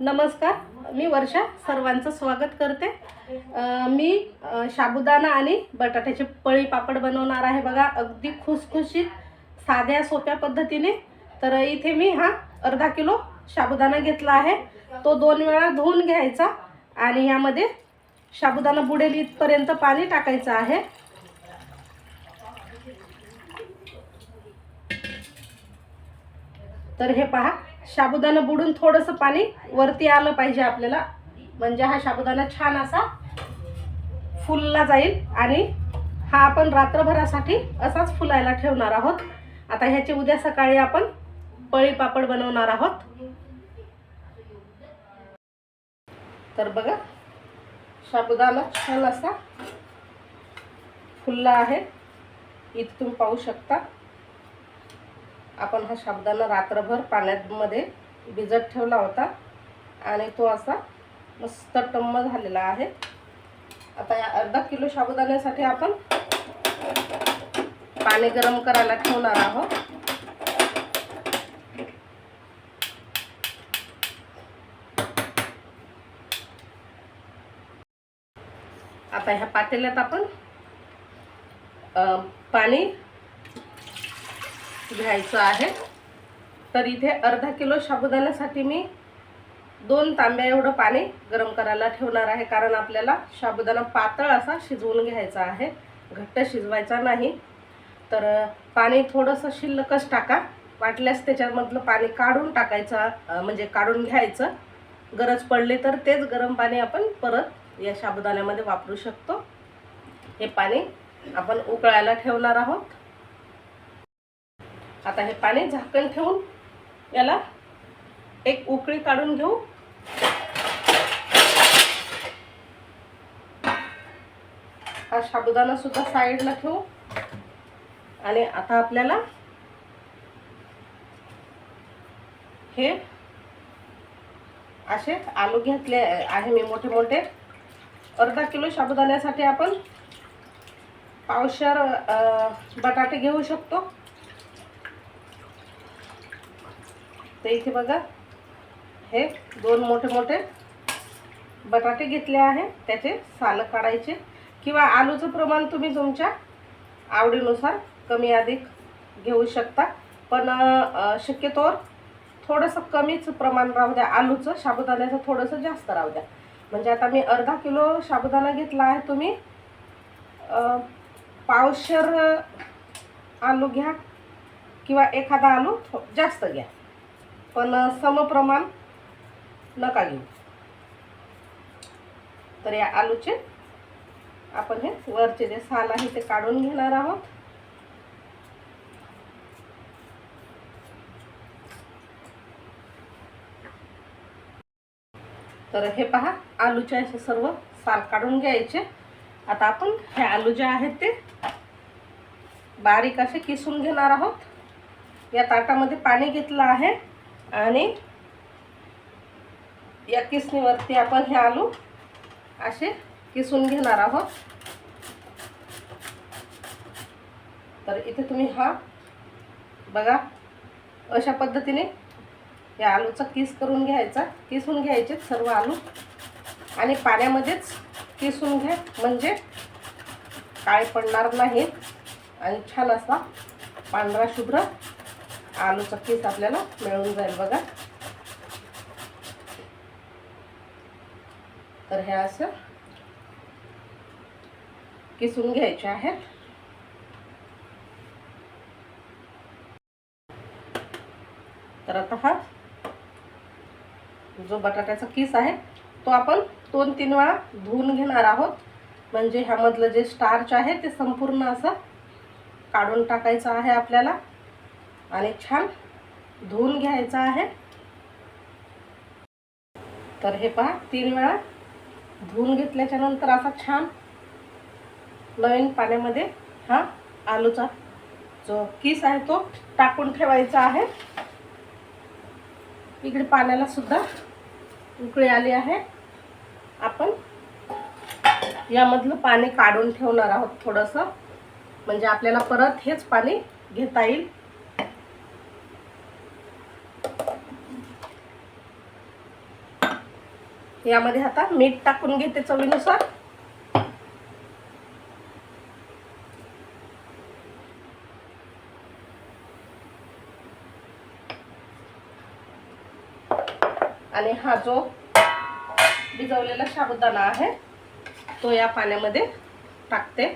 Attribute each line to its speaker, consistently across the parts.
Speaker 1: नमस्कार मी वर्षा सर्वांचं स्वागत करते. मी अ, साबुदाणा आणि बटाट्याचे पळी पापड बनवणार आहे बघा अगदी खुसखुशीत साध्या सोप्या पद्धतीने. तर इथे मी हा अर्धा किलो साबुदाणा घेतला आहे. तो दोन वेळा धुवून घ्यायचा आणि यामध्ये साबुदाणा बुडेल इथपर्यंत पाणी टाकायचं आहे. तर हे पहा साबुदाणा बुडून थोडंसं पाणी वरती आलं पाहिजे आपल्याला. म्हणजे हा साबुदाणा छान असा फुलला जाईल आणि हा आपण रात्रभरासाठी असाच फुलायला ठेवणार आहोत. आता ह्याचे उद्या सकाळी आपण पळी पापड बनवणार आहोत. तर बघा साबुदाणा छान असा फुलला आहे. इथं तुम्ही पाहू शकता. आपण हा साबुदाणा रात्रभर पाण्यामध्ये भिजत ठेवला होता. आणि तो असा मस्त टम्म झालेला आहे. आता या अर्धा किलो साबुदाण्यासाठी आपण पाणी गरम करायला ठेवणार आहोत. आता ह्या पातेल्यात आपण पाणी घ्यायचं आहे. तर इथे अर्धा किलो साबुदाण्यासाठी मी दोन तांब्या एवढं पाणी गरम करायला ठेवणार आहे कारण आपल्याला साबुदाणा पातळ असा शिजवून घ्यायचा आहे. घट्ट शिजवायचा नाही. तर पाणी थोडंसं शिल्लकच टाका. वाटल्यास त्याच्यामधलं पाणी काढून टाकायचं म्हणजे काढून घ्यायचं. गरज पडली तर तेच गरम पाणी आपण परत या साबुदाण्यामध्ये वापरू शकतो. हे पाणी आपण उकळायला ठेवणार आहोत. आता हे पाणी झाकण ठेवून याला एक उकळी काढून घेऊ. हा साबुदाणा सुद्धा साईडला ठेवू. आणि आता आपल्याला हे असे आलू घेतले आहे मी मोठे मोठे. अर्धा किलो साबुदाण्यासाठी आपण पावशर बटाटे घेऊ शकतो. तर इथे बघा हे दोन मोठे मोठे बटाटे घेतले आहे. त्याचे सालं काढायचे. किंवा आलूचं प्रमाण तुम्ही तुमच्या आवडीनुसार कमी अधिक घेऊ शकता. पण शक्यतोवर थोडंसं कमीच प्रमाण राहू द्या. आलूचं साबुदाण्याचं थोडंसं जास्त राहू द्या. म्हणजे आता मी अर्धा किलो साबुदाणा घेतला आहे तुम्ही. पावशर आलू घ्या किंवा एखादा आलू थो- जास्त घ्या. पण समप्रमाण नका घेऊ. तर या आलूचे आपण हे वरचे जे साल आहे ते काढून घेणार आहोत. तर हे पहा आलूचे असे सर्व साल काढून घ्यायचे. आता आपण हे आलू जे आहेत ते बारीक असे किसून घेणार आहोत. या ताटामध्ये पाणी घेतलं आहे. आणि या किसणीवरती आपण हे आलू असे किसून घेणार आहोत. तर इथे तुम्ही हा बघा अशा पद्धतीने या आलूचा किस करून घ्यायचा. किसून घ्यायचे सर्व आलू आणि पाण्यामध्येच किसून घ्या म्हणजे काळे पडणार नाही आणि छान असा पांढरा शुभ्र आलूचा चक्कीच आपल्याला मिळून जाईल बघा. तर हे असं किसून घ्यायचे आहेत. तर आता हा जो बटाट्याचा किस आहे तो आपण दोन तीन वेळा धुवून घेणार आहोत. म्हणजे ह्यामधलं जे स्टार्च आहे ते संपूर्ण असं काढून टाकायचं आहे आपल्याला. आणि छान धुवून घ्यायचं आहे. तर हे पहा तीन वेळा धुवून घेतल्याच्या नंतर असा छान नवीन पाण्यामध्ये हा आलूचा जो किस आहे तो टाकून ठेवायचा आहे. इकडे पाण्याला सुद्धा उकळी आली आहे. आपण यामधलं पाणी काढून ठेवणार आहोत थोडंसं. म्हणजे आपल्याला परत हेच पाणी घेता येईल. यामध्ये आता मीठ टाकून घेते चवीनुसार. आणि हा जो भिजवलेला साबुदाणा आहे तो या पाण्यामध्ये टाकते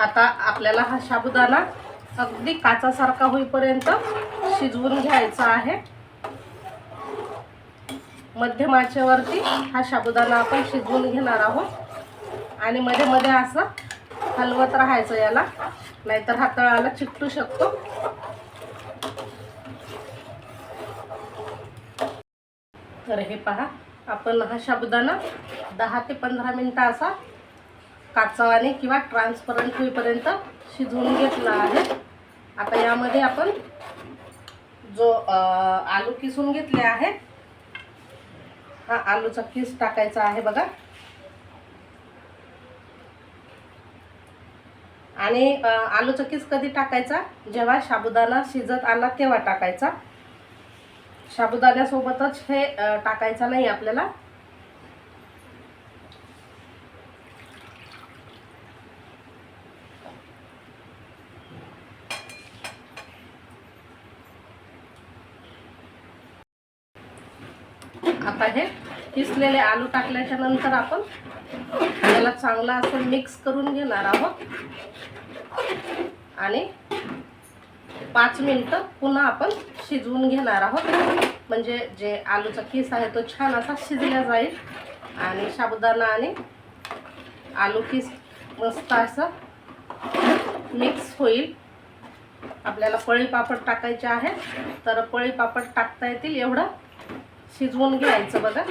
Speaker 1: आता आपल्याला हा साबुदाणा अगदी काचासारखा होईपर्यंत शिजवून घ्यायचा आहे. मध्यम आचेवरती हा साबुदाणा आपण शिजवून घेणार आहोत. आणि मध्ये मध्ये असं हलवत राहायचं याला. नाहीतर हा तळाला चिकटू शकतो. तर हे पहा आपण हा साबुदाणा दहा ते पंधरा मिनटं असा काचावाने किंवा ट्रान्सपरंट होईपर्यंत शिजवून घेतला आहे. आता यामध्ये आपण जो आलू किसून घेतले आहे हा आलूचा किस टाकायचा आहे बघा. आणि आलूचा किस कधी टाकायचा? जेव्हा साबुदाणा शिजत आला तेव्हा टाकायचा. साबुदाण्यासोबतच हे टाकायचा नाही आपल्याला. आता हे किसलेले आलू टाकल्याच्या नंतर आपण याला चांगला असं मिक्स करून घेणार आहोत. आणि पाच मिनटं पुन्हा आपण शिजवून घेणार आहोत. म्हणजे जे आलूचा किस आहे तो छान असा शिजला जाईल. आणि साबुदाणा आणि आलू किस मस्त असं मिक्स होईल. आपल्याला पळी पापड टाकायचे आहे तर पळी पापड टाकता येतील एवढं. शिजवून घ्यायचं बघा.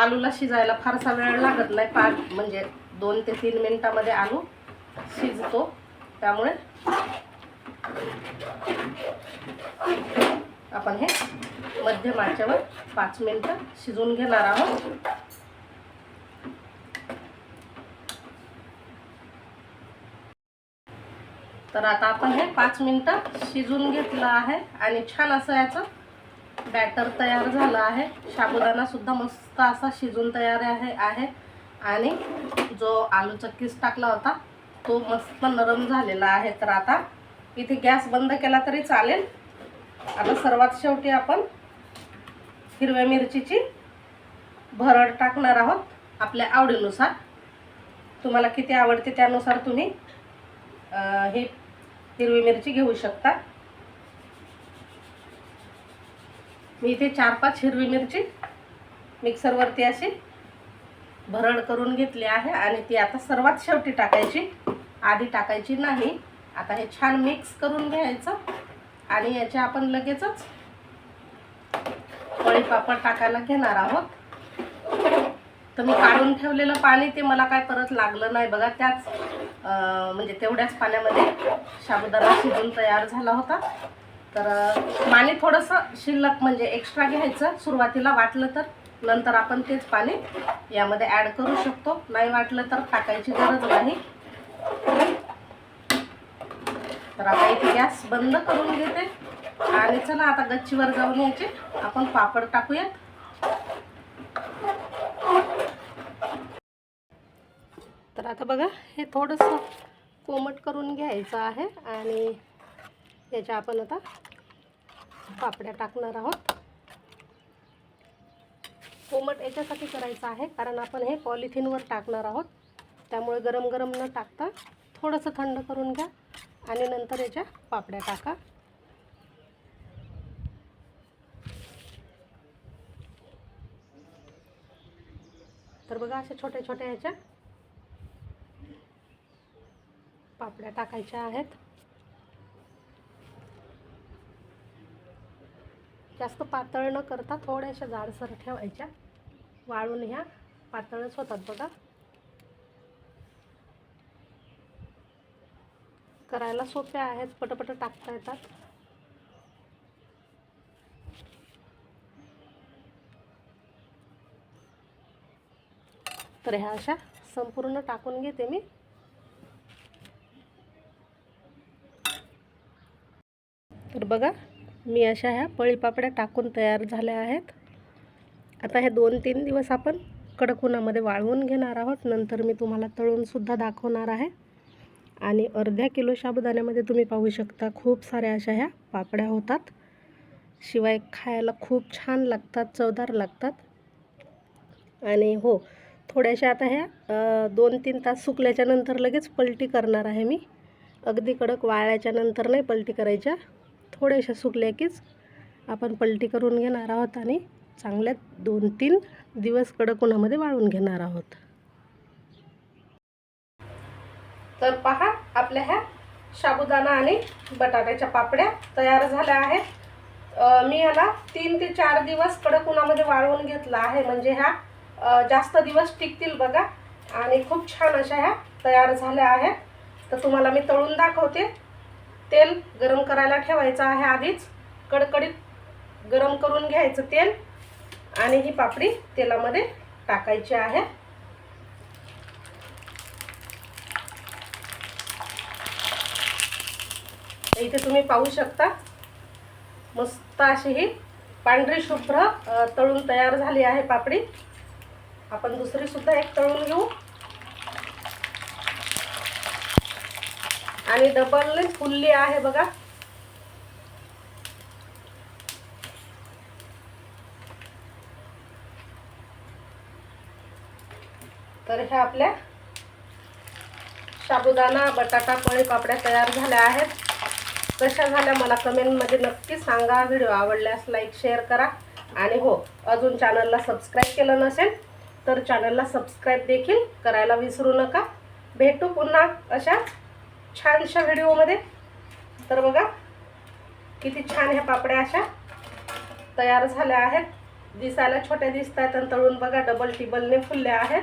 Speaker 1: आलूला शिजायला फारसा वेळ लागत नाही. पाच म्हणजे दोन ते तीन मिनिटामध्ये आलू शिजतो. त्यामुळे आपण हे मध्यम आचेवर पाच मिनिटं शिजवून घेणार आहोत. तर आता आपण हे पाच मिनटं शिजून घेतलं आहे आणि छान असं याचं बॅटर तयार झालं आहे. साबुदाणासुद्धा मस्त असा शिजून तयार आहे आहे. आणि जो आलूचा किस टाकला होता तो मस्त नरम झालेला आहे. तर आता इथे गॅस बंद केला तरी चालेल. आता सर्वात शेवटी आपण हिरव्या मिरचीची भरड टाकणार आहोत आपल्या आवडीनुसार. तुम्हाला किती आवडते त्यानुसार तुम्ही हे ही हिरवी मिरची घेऊ शकता. मी इथे चार पाच हिरवी मिरची मिक्सरवरती अशी भरड करून घेतली आहे आणि ती आता सर्वात शेवटी टाकायची. आधी टाकायची नाही. आता हे छान मिक्स करून घ्यायचं आणि याचे आपण लगेचच पळी पापड टाकायला घेणार आहोत. तर मी काढून ठेवलेलं पाणी ते मला काय परत लागलं नाही. बघा त्याच म्हणजे तेवढ्याच पाण्यामध्ये साबुदाणा शिजून तयार झाला होता. तर पाणी थोडंसं शिल्लक म्हणजे एक्स्ट्रा घ्यायचं. सुरुवातीला वाटलं तर नंतर आपण तेच पाणी यामध्ये ॲड करू शकतो. नाही वाटलं तर टाकायची गरज नाही. तर आता इथे गॅस बंद करून घेते. आणि चला आता गच्चीवर जाऊन यायचे. आपण पापड टाकूयात. आता बघा हे थोडंसं कोमट करून घ्यायचं आहे आणि याच्या आपण आता पापड्या टाकणार आहोत. कोमट याच्यासाठी करायचं आहे कारण आपण हे पॉलिथिनवर टाकणार आहोत. त्यामुळे गरम गरम न टाकता थोडंसं थंड करून घ्या आणि नंतर याच्या पापड्या टाका. तर बघा अशा छोट्या छोट्या ह्याच्या पापड्या टाकायच्या आहेत. जास्त पातळ न करता थोड्याशा जाडसर ठेवायच्या. वाळून ह्या पातळच होतात बघा. करायला सोप्या आहेत. पटपट टाकता येतात. तर ह्या अशा संपूर्ण टाकून घेते मी तर बघा मी अशा ह्या पळीपापड्या टाकून तयार झाल्या आहेत. आता हे दोन तीन दिवस आपण कडक उन्हामध्ये वाळवून घेणार आहोत. नंतर मी तुम्हाला तळूनसुद्धा दाखवणार आहे. आणि अर्ध्या किलो साबुदाण्यामध्ये तुम्ही पाहू शकता खूप साऱ्या अशा ह्या पापड्या होतात. शिवाय खायला खूप छान लागतात चवदार लागतात. आणि हो थोड्याशा आता ह्या दोन तीन तास सुकल्याच्या नंतर लगेच पलटी करणार आहे मी. अगदी कडक वाळल्याच्या नंतर नाही पलटी करायच्या. थोड्याशा सुकल्या कीच आपण पलटी करून घेणार आहोत आणि चांगल्या दोन तीन दिवस कडक उन्हामध्ये वाळून घेणार आहोत. तर पहा आपल्या ह्या साबुदाणा आणि बटाट्याच्या पापड्या तयार झाल्या आहेत. मी ह्याला तीन ते चार दिवस कडक उन्हामध्ये वाळवून घेतला आहे. म्हणजे ह्या जास्त दिवस टिकतील बघा. आणि खूप छान अशा ह्या तयार झाल्या आहेत. तर तुम्हाला मी तळून दाखवते. तेल गरम करायला ठेवायचं आहे आधीच. कडकडीत गरम करून घ्यायचं तेल. आणि ही पापडी तेलामध्ये टाकायची आहे. इथे तुम्ही पाहू शकता. मस्त अशी ही पांढरी शुभ्र तळून तयार झाली आहे पापडी. आपण दुसरी सुद्धा एक तळून घेऊ. आणि डबल फुलली आहे बघा. तर ह्या आपल्या साबुदाणा बटाटा पोळी पापड्या तयार झाल्या आहेत. कशा झाल्या मला कमेंटमध्ये नक्की सांगा. व्हिडिओ आवडल्यास लाईक शेअर करा. आणि हो अजून चॅनलला सबस्क्राईब केलं नसेल तर चॅनलला सबस्क्राईब देखील करायला विसरू नका. भेटू पुन्हा अशा छानशा व्हिडिओमध्ये. तर बघा किती छान ह्या पापड्या अशा तयार झाल्या आहेत. दिसायला छोट्या दिसत आहेत आणि तळून बघा डबल टिबलने फुलल्या आहेत.